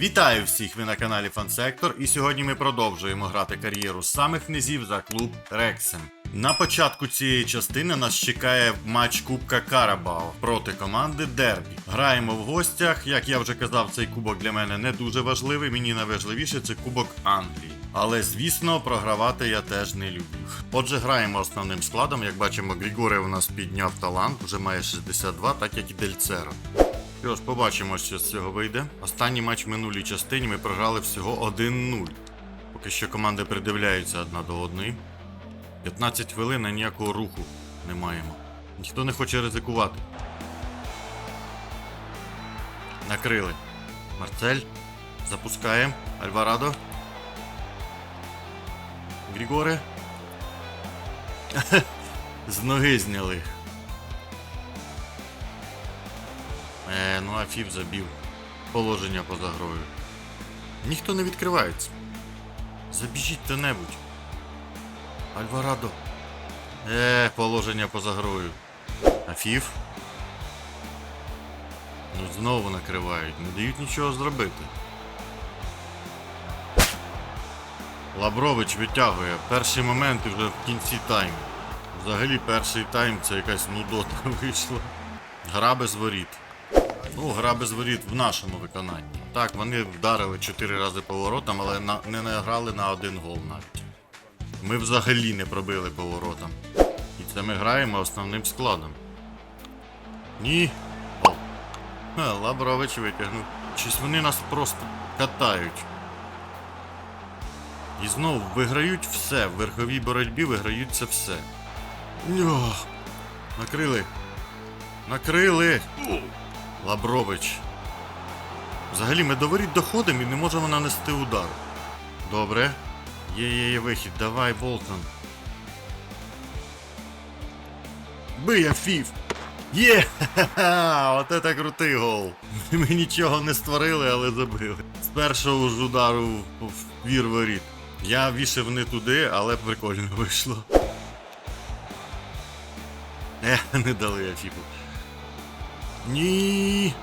Вітаю всіх! Ви на каналі Фансектор, і сьогодні ми продовжуємо грати кар'єру самих низів за клуб Рексем. На початку цієї частини нас чекає матч Кубка Карабао проти команди Дербі. Граємо в гостях. Як я вже казав, цей кубок для мене не дуже важливий. Мені найважливіше це Кубок Англії. Але звісно, програвати я теж не люблю. Отже, граємо основним складом. Як бачимо, Грігоре у нас підняв талант, вже має 62, так як і Дельцеро. Що ж, побачимо, що з цього вийде. Останній матч в минулій частині ми програли всього 1-0. Поки що команди придивляються одна до одної. 15 хвилин а ніякого руху не маємо. Ніхто не хоче ризикувати. Накрили. Марцель. Запускаємо. Альварадо. Грігоре. З ноги зняли. Е, ну а Афів забів. Положення поза грою. Ніхто не відкривається. Забіжіть хто-небудь. Альварадо. Е, положення поза грою. Афів. Ну знову накривають, не дають нічого зробити. Лабрович витягує. Перший момент вже в кінці тайму. Взагалі перший тайм це якась нудота вийшла. Гра без воріт. Ну, гра без воріт в нашому виконанні. Так, вони вдарили 4 рази по воротам, але на, не награли на один гол навіть. Ми взагалі не пробили по воротам. І це ми граємо основним складом. Ні. О. Лабрович витягнув. Щось вони нас просто катають. І знову виграють все. В верховій боротьбі виграють це все. Ох. Накрили. Накрили. Лабрович. Взагалі ми до воріт доходимо і не можемо нанести удар. Добре. Є, є, є вихід. Давай, Болтон. Бий, Афів! Є! Ха-ха! От це крутий гол. Ми нічого не створили, але забили. З першого ж удару в вір воріт. Я вішав не туди, але прикольно вийшло. Е, не дали Афіпу. Ні.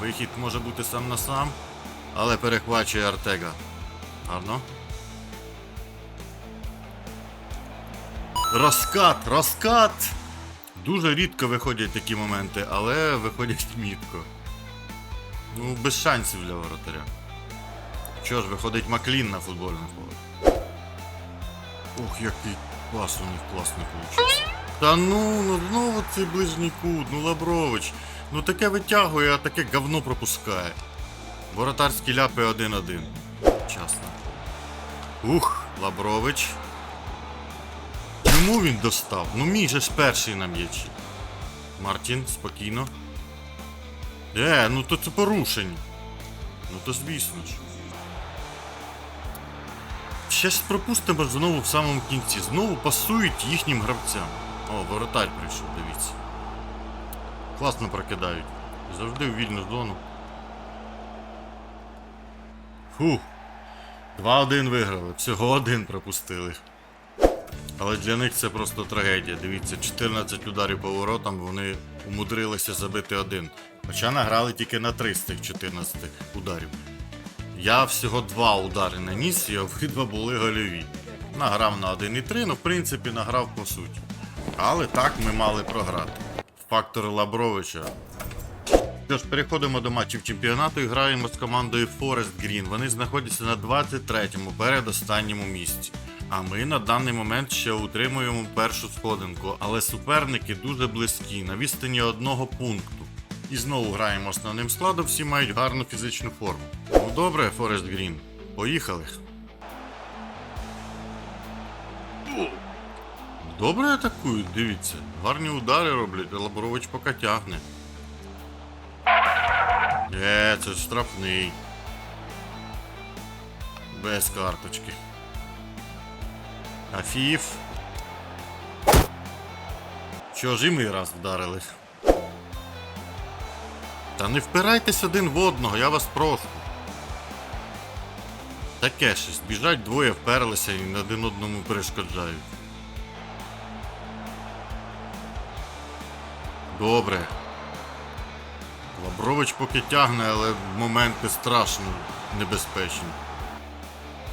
Вихід може бути сам на сам, але перехвачує Артега. Гарно. Розкат! Розкат! Дуже рідко виходять такі моменти, але виходять мітко. Ну, без шансів для воротаря. Що ж, виходить Маклін на футбольне поле. Ох, який пас у них класний вийшов. Та ну, ну знову цей ближній кут, ну Лабрович. Ну таке витягує, а таке говно пропускає. Воротарські ляпи 1-1. Часно. Ух, Лабрович. Чому він достав? Ну мій же ж перший на м'ячі. Мартін, спокійно. Е, ну то це порушення. Ну то звісно ж. Ще пропустимо знову в самому кінці. Знову пасують їхнім гравцям. О, воротарь прийшов, дивіться. Класно прокидають. Завжди в вільну зону. Фух. 2-1 виграли. Всього один пропустили. Але для них це просто трагедія. Дивіться, 14 ударів по воротам, вони умудрилися забити один. Хоча награли тільки на 3 з тих 14 ударів. Я всього два удари наніс, і обидва були гольові. Награв на 1,3, ну в принципі награв по суті. Але так ми мали програти. Фактор Лабровича. Що ж, переходимо до матчів чемпіонату і граємо з командою Forest Green. Вони знаходяться на 23-му передостанньому місці. А ми на даний момент ще утримуємо першу сходинку, але суперники дуже близькі, на відстані одного пункту. І знову граємо основним складом, всі мають гарну фізичну форму. Ну добре, Forest Green, поїхали. Добре атакують, дивіться. Гарні удари роблять, Лаборович поки тягне. Е, це ж штрафний. Без карточки. Афіф. Що ж і ми раз вдарили. Та не впирайтесь один в одного, я вас прошу. Таке щось, біжать двоє вперлися і один одному перешкоджають. Добре. Лабрович поки тягне, але моменти страшно небезпечні.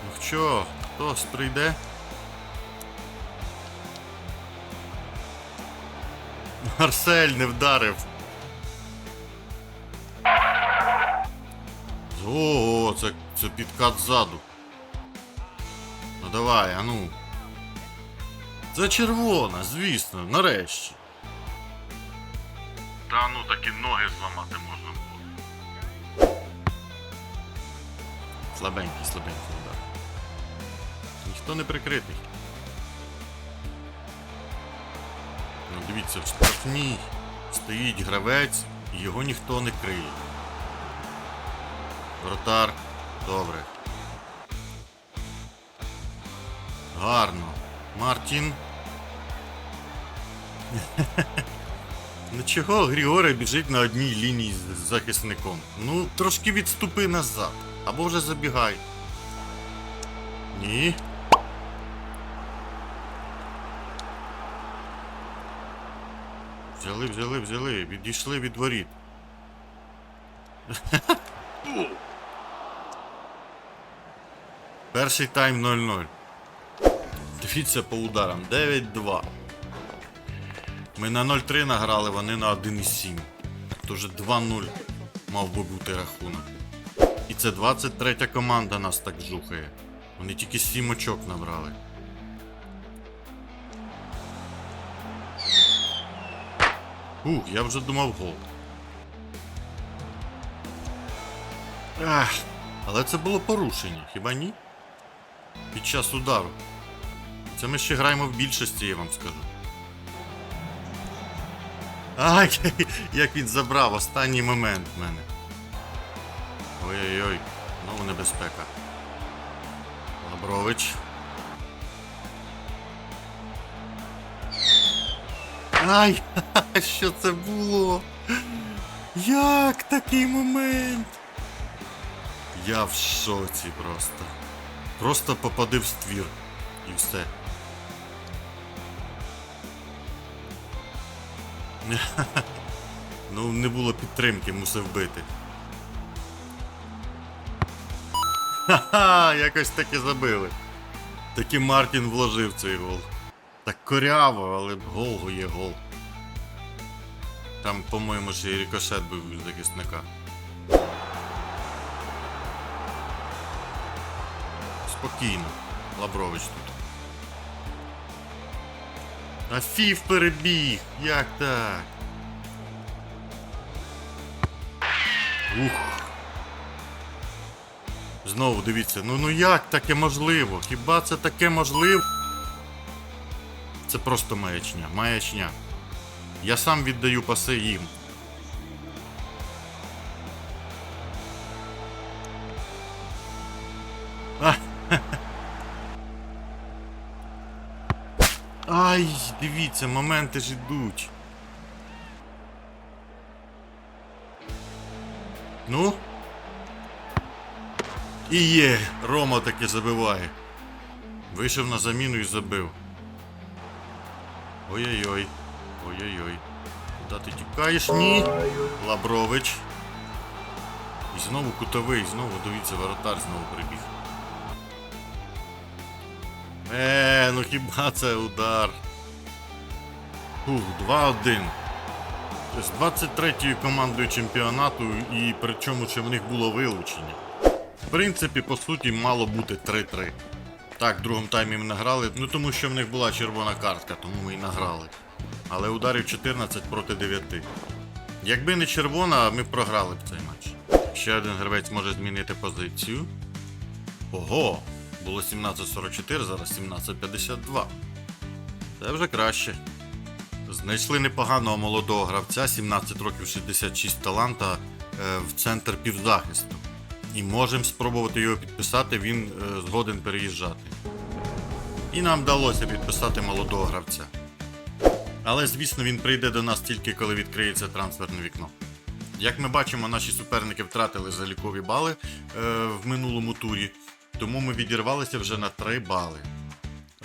Ну що, хтось прийде? Марсель не вдарив. Ого, це, це підкат ззаду. Ну давай, а ну. Це червона, звісно, нарешті. Та ну такі ноги зламати можна було. Слабенький, слабенький удар. Ніхто не прикритий. Ну дивіться, в штрафній стоїть гравець і його ніхто не криє. Вратар, добре. Гарно. Мартін. Ну чого Грігорій біжить на одній лінії з захисником? Ну, трошки відступи назад. Або вже забігай. Ні. Взяли, взяли, взяли. Відійшли від воріт. Перший тайм 0-0. Дивіться по ударам. 9-2. Ми на 0-3 награли, вони на 1,7. Тож 2-0 мав би бути рахунок. І це 23 команда нас так жухає. Вони тільки 7 очок набрали. Ух, я вже думав гол. Ах, але це було порушення, хіба ні? Під час удару. Це ми ще граємо в більшості, я вам скажу. Ай, як він забрав останній момент в мене. Ой-ой-ой, знову небезпека. Лабрович. Ай, що це було? Як такий момент? Я в шоці просто. Просто попади в ствір. І все. Ну, не було підтримки, мусив бити. Ха-ха, якось таки забили. Таки Мартін вложив цей гол. Так коряво, але гол є гол. Там, по-моєму, ще і рикошет був від захисника. Спокійно. Лабрович тут. А фіф перебіг! Як так? Ух. Знову дивіться, ну ну як таке можливо? Хіба це таке можливо? Це просто маячня, маячня. Я сам віддаю паси їм. Ай, дивіться, моменти ж ідуть. Ну? І є, Рома таки забиває. Вийшов на заміну і забив. Ой-ой-ой. Ой-ой-ой. Куди ти тікаєш? Ні. Лабрович. І знову кутовий, знову дивіться, воротар знову прибіг. Е, ну хіба це удар? Фух, 2-1. З 23-ю командою чемпіонату і причому ще в них було вилучення. В принципі, по суті, мало бути 3-3. Так, в другому таймі ми награли, ну тому що в них була червона картка, тому ми і награли. Але ударів 14 проти 9. Якби не червона, ми б програли б цей матч. Ще один гравець може змінити позицію. Ого! Було 17.44, зараз 17.52. Це вже краще. Знайшли непоганого молодого гравця, 17 років 66 таланта е, в центр півзахисту. І можемо спробувати його підписати, він е, згоден переїжджати. І нам вдалося підписати молодого гравця. Але, звісно, він прийде до нас тільки коли відкриється трансферне вікно. Як ми бачимо, наші суперники втратили залікові бали е, в минулому турі, тому ми відірвалися вже на 3 бали.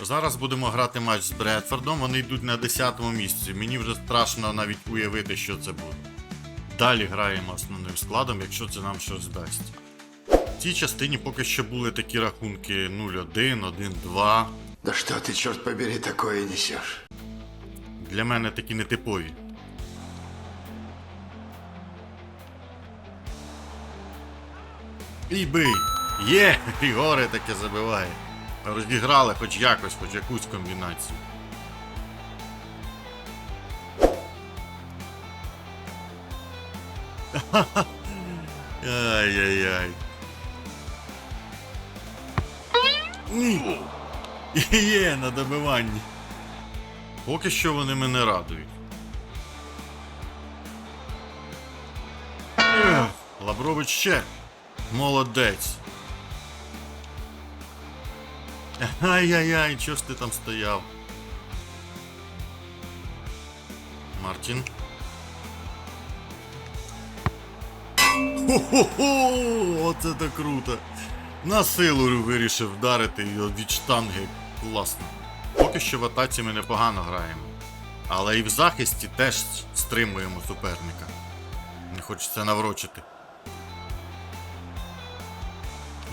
Зараз будемо грати матч з Бредфордом, вони йдуть на 10-му місці. Мені вже страшно навіть уявити, що це буде. далі граємо основним складом, якщо це нам щось дасть. В цій частині поки що були такі рахунки 0-1, 1-2. Да что ты, черт побери, такое несешь? Для мене такі нетипові. І бий! Є! Григоре таке забиває. Розіграли хоч якось, хоч якусь комбінацію. Ай-яй-яй. Ні. Є на добиванні. Поки що вони мене радують. Лаврович ще. Молодець. Ай-яй-яй, чого ж ти там стояв? Мартін. Хо-хо-хо! Оце так круто. На силу вирішив вдарити його від штанги. Класно. Поки що в атаці ми непогано граємо. Але і в захисті теж стримуємо суперника. Не хочеться наврочити.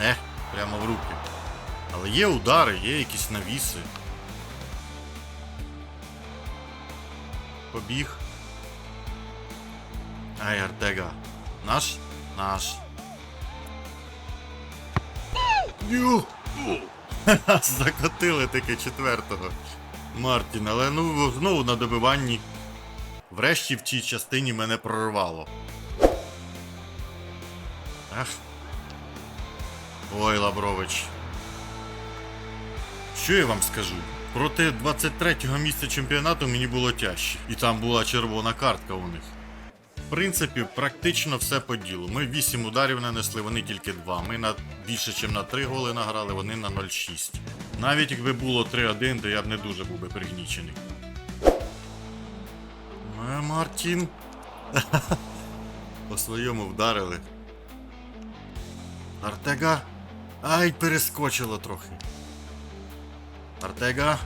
Ех, прямо в руки. Але є удари, є якісь навіси. Побіг. Ай, Артега. Наш? Наш. Закотили таки четвертого. Мартін, але ну знову на добиванні. Врешті в цій частині мене прорвало. Ах. Ой, Лаврович. Що я вам скажу? Проти 23-го місця чемпіонату мені було тяжче. І там була червона картка у них. В принципі, практично все по ділу. Ми 8 ударів нанесли, вони тільки 2. Ми на більше, ніж на 3 голи награли, вони на 0,6. Навіть якби було 3-1, то я б не дуже був би пригнічений. Е, Мартін. По своєму вдарили. Артега. Ай, перескочило трохи. Артега.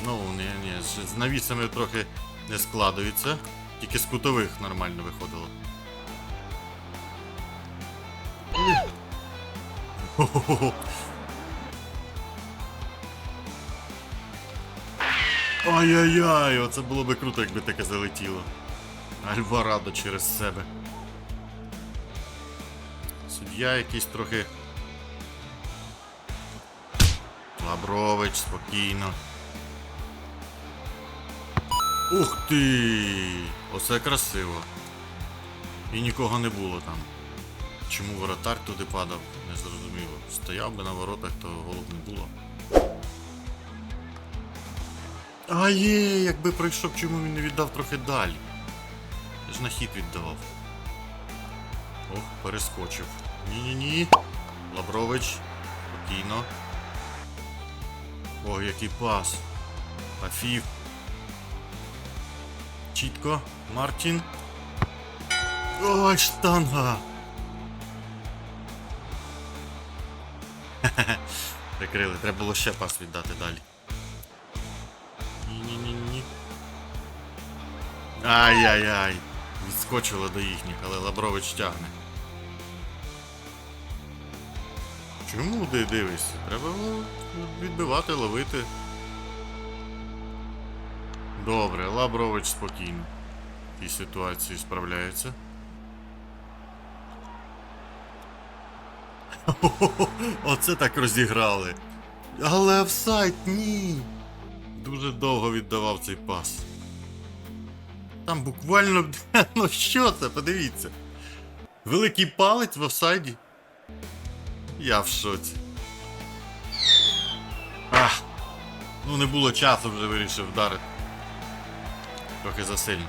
Знову ні, ні, з- навісами трохи не складується. Тільки з кутових нормально виходило. Ай-яй-яй, оце було би круто, якби таке залетіло. Альварадо через себе. Суддя якийсь трохи. Лабрович, спокійно. Ух ти! Оце красиво. І нікого не було там. Чому воротар туди падав, не зрозуміло. Стояв би на воротах, то голуб не було. А є, якби пройшов, чому він не віддав трохи далі. Ж на хід віддавав. Ох, перескочив. Ні-ні-ні. Лаврович. Спокійно. Ох, який пас. Афів. Чітко. Мартін. Ой, штанга. Хе-хе. Прикрили. Треба було ще пас віддати далі. Ні-ні-ні-ні. Ай-яй-яй. Відскочило до їхніх, але Лабрович тягне. Чому ти дивишся? Треба ну, відбивати, ловити. Добре, Лабрович спокійно. В цій ситуації справляється. Оце так розіграли. Але офсайд, ні. Дуже довго віддавав цей пас. Там буквально. Ну що це? Подивіться. Великий палець в офсайді. Я в шоці. Ну не було часу вже вирішив вдарити. Трохи засильно.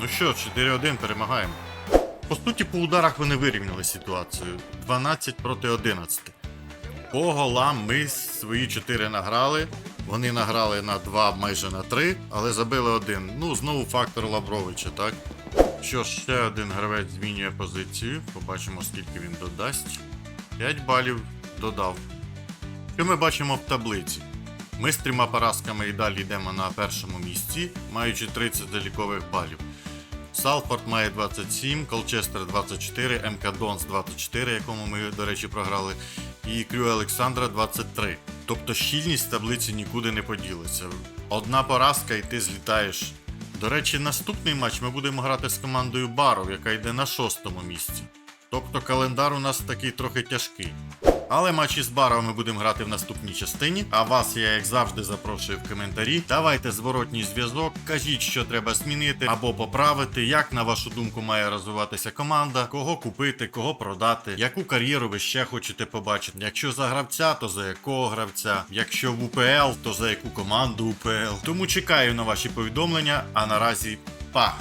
Ну що, 4-1 перемагаємо. По суті, по ударах вони вирівняли ситуацію. 12 проти 11. По голам ми свої 4 награли. Вони награли на 2, майже на 3, але забили один. Ну, знову фактор Лавровича, так? Що ж, ще один гравець змінює позицію. Побачимо, скільки він додасть. 5 балів додав. Що ми бачимо в таблиці? Ми з трьома поразками і далі йдемо на першому місці, маючи 30 залікових балів. Салфорд має 27, Колчестер 24, МК Донс 24, якому ми, до речі, програли, і Крю Олександра 23. Тобто щільність таблиці нікуди не поділиться. Одна поразка і ти злітаєш. До речі, наступний матч ми будемо грати з командою Баров, яка йде на шостому місці. Тобто календар у нас такий трохи тяжкий. Але матчі з баром ми будемо грати в наступній частині. А вас я, як завжди, запрошую в коментарі. Давайте зворотній зв'язок, кажіть, що треба змінити або поправити, як на вашу думку має розвиватися команда, кого купити, кого продати, яку кар'єру ви ще хочете побачити. Якщо за гравця, то за якого гравця, якщо в УПЛ, то за яку команду УПЛ. Тому чекаю на ваші повідомлення. А наразі па!